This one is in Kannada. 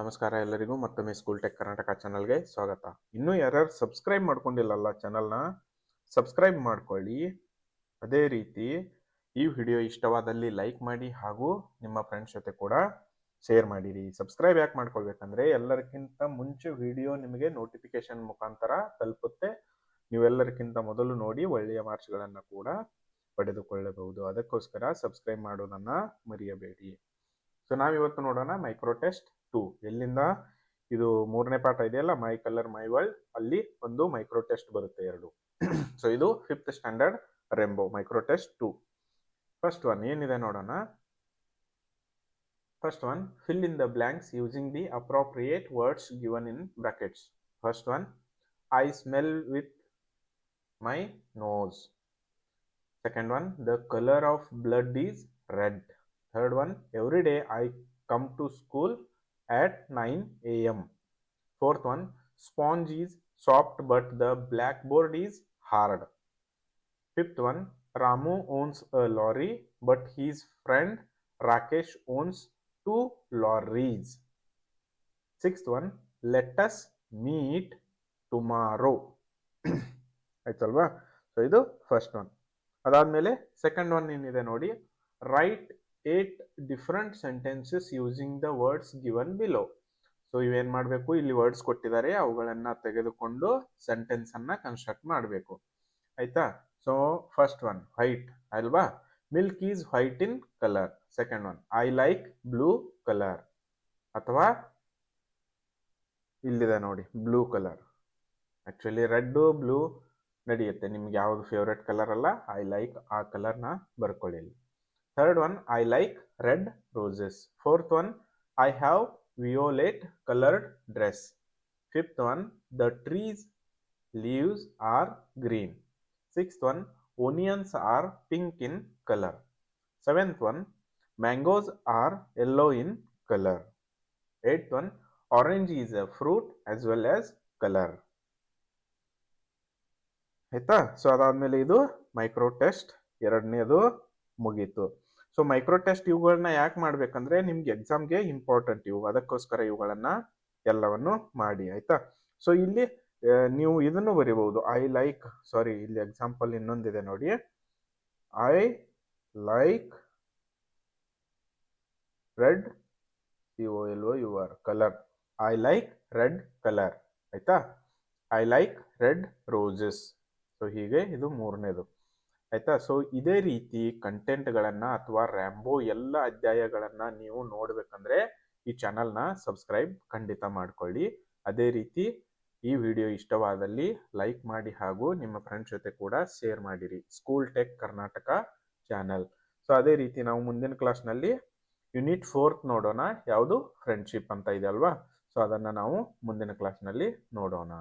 ನಮಸ್ಕಾರ ಎಲ್ಲರಿಗೂ, ಮತ್ತೊಮ್ಮೆ ಸ್ಕೂಲ್ ಟೆಕ್ ಕರ್ನಾಟಕ ಚಾನಲ್ಗೆ ಸ್ವಾಗತ. ಇನ್ನೂ ಯಾರ್ಯಾರು ಸಬ್ಸ್ಕ್ರೈಬ್ ಮಾಡ್ಕೊಂಡಿಲ್ಲಲ್ಲ ಚಾನಲ್ನ ಸಬ್ಸ್ಕ್ರೈಬ್ ಮಾಡ್ಕೊಳ್ಳಿ. ಅದೇ ರೀತಿ, ಈ ವಿಡಿಯೋ ಇಷ್ಟವಾದಲ್ಲಿ ಲೈಕ್ ಮಾಡಿ ಹಾಗೂ ನಿಮ್ಮ ಫ್ರೆಂಡ್ಸ್ ಜೊತೆ ಕೂಡ ಶೇರ್ ಮಾಡಿರಿ. ಸಬ್ಸ್ಕ್ರೈಬ್ ಯಾಕೆ ಮಾಡ್ಕೊಳ್ಬೇಕಂದ್ರೆ, ಎಲ್ಲರಿಗಿಂತ ಮುಂಚೆ ವಿಡಿಯೋ ನಿಮಗೆ ನೋಟಿಫಿಕೇಶನ್ ಮುಖಾಂತರ ತಲುಪುತ್ತೆ. ನೀವೆಲ್ಲರಿಗಿಂತ ಮೊದಲು ನೋಡಿ ಒಳ್ಳೆಯ ಮಾರ್ಕ್ಸ್ಗಳನ್ನು ಕೂಡ ಪಡೆದುಕೊಳ್ಳಬಹುದು. ಅದಕ್ಕೋಸ್ಕರ ಸಬ್ಸ್ಕ್ರೈಬ್ ಮಾಡೋದನ್ನ ಮರೆಯಬೇಡಿ. ಸೊ ನಾವಿವತ್ತು ನೋಡೋಣ ಮೈಕ್ರೋ ಟೆಸ್ಟ್ ಟೂ ಎಲ್ಲಿಂದ? ಇದು ಮೂರನೇ ಪಾಠ ಇದೆಯಲ್ಲ? ಮೈ ಕಲರ್ ಮೈ ವರ್ಲ್ಡ್ ಅಲ್ಲಿ ಒಂದು ಮೈಕ್ರೋ ಟೆಸ್ಟ್ ಬರುತ್ತೆ ಎರಡು. ಸೊ ಇದು fifth standard rainbow micro test two first one ಏನಿದೆ ನೋಡೋಣ? First one fill in the blanks using the appropriate words given in brackets first one I smell with my nose second one the colour of blood is red third one every day I come to school at 9 am. Fourth one, sponge is soft but the blackboard is hard. Fifth one, Ramu owns a lorry but his friend Rakesh owns two lorries. Sixth one, let us meet tomorrow. ಆಯ್ತಲ್ವಾ ಸೊ ಇದು ಫಸ್ಟ್ ಒನ್ ಅದಾದಮೇಲೆ ಸೆಕೆಂಡ್ ಒನ್ ಏನಿದೆ ನೋಡಿ write eight different sentences using the words given below so ಇವೇನ್ ಮಾಡಬೇಕು? ಇಲ್ಲಿ ವರ್ಡ್ಸ್ ಕೊಟ್ಟಿದ್ದಾರೆ. ಅವುಗಳನ್ನ ತೆಗೆದುಕೊಂಡು ಸೆಂಟೆನ್ಸ್ ಅನ್ನ ಕನ್ಸ್ಟ್ರಕ್ಟ್ ಮಾಡಬೇಕು. ಆಯ್ತಾ? ಸೊ ಫಸ್ಟ್ ಒನ್ ವೈಟ್ ಅಲ್ವಾ? Milk is white in colour second one I like blue colour ಅಥವಾ ಇಲ್ಲಿದೆ ನೋಡಿ blue colour actually red blue ನಡೆಯುತ್ತೆ. ನಿಮ್ಗೆ ಯಾವ್ದು ಫೇವ್ರೆಟ್ ಕಲರ್ ಅಲ್ಲ ಐ ಲೈಕ್ ಆ ಕಲರ್ನ ಬರ್ಕೊಳ್ಳಿ Third one, I like red roses. Fourth one, I have violet colored dress. Fifth one, the trees leaves are green. Sixth one, onions are pink in color. Seventh one, mangoes are yellow in color. Eighth one, orange is a fruit as well as color. ಆಯ್ತಾ ಸೊ ಅದಾದ್ಮೇಲೆ ಇದು ಮೈಕ್ರೋ ಟೆಸ್ಟ್ ಎರಡನೇದು ಮುಗೀತು ಸೊ ಮೈಕ್ರೋ ಟೆಸ್ಟ್ ಇವುಗಳನ್ನ ಯಾಕೆ ಮಾಡ್ಬೇಕಂದ್ರೆ ನಿಮ್ಗೆ ಎಕ್ಸಾಮ್ಗೆ ಇಂಪಾರ್ಟೆಂಟ್ ಇವು. ಅದಕ್ಕೋಸ್ಕರ ಇವುಗಳನ್ನ ಎಲ್ಲವನ್ನು ಮಾಡಿ, ಆಯ್ತಾ? ಸೊ ಇಲ್ಲಿ ನೀವು ಇದನ್ನು ಬರಿಬಹುದು. ಐ ಲೈಕ್ ಸಾರಿ ಇಲ್ಲಿ ಎಕ್ಸಾಂಪಲ್ ಇನ್ನೊಂದಿದೆ ನೋಡಿ. I like red C O L O U R colour I like red colour ಆಯ್ತಾ? I like red roses so ಹೀಗೆ ಇದು ಮೂರನೇದು. ಆಯ್ತಾ? ಸೊ ಇದೇ ರೀತಿ ಕಂಟೆಂಟ್ಗಳನ್ನು ಅಥವಾ ರ್ಯಾಂಬೋ ಎಲ್ಲ ಅಧ್ಯಾಯಗಳನ್ನು ನೀವು ನೋಡಬೇಕಂದ್ರೆ ಈ ಚಾನಲ್ನ ಸಬ್ಸ್ಕ್ರೈಬ್ ಖಂಡಿತ ಮಾಡಿಕೊಳ್ಳಿ. ಅದೇ ರೀತಿ ಈ ವಿಡಿಯೋ ಇಷ್ಟವಾದಲ್ಲಿ ಲೈಕ್ ಮಾಡಿ ಹಾಗೂ ನಿಮ್ಮ ಫ್ರೆಂಡ್ಸ್ ಜೊತೆ ಕೂಡ ಶೇರ್ ಮಾಡಿರಿ. School tech Karnataka channel so ಅದೇ ರೀತಿ ನಾವು ಮುಂದಿನ ಕ್ಲಾಸ್ನಲ್ಲಿ ಯೂನಿಟ್ ಫೋರ್ತ್ ನೋಡೋಣ. ಯಾವುದು? ಫ್ರೆಂಡ್ಶಿಪ್ ಅಂತ ಇದೆ ಅಲ್ವಾ? ಸೊ ಅದನ್ನು ನಾವು ಮುಂದಿನ ಕ್ಲಾಸ್ನಲ್ಲಿ ನೋಡೋಣ.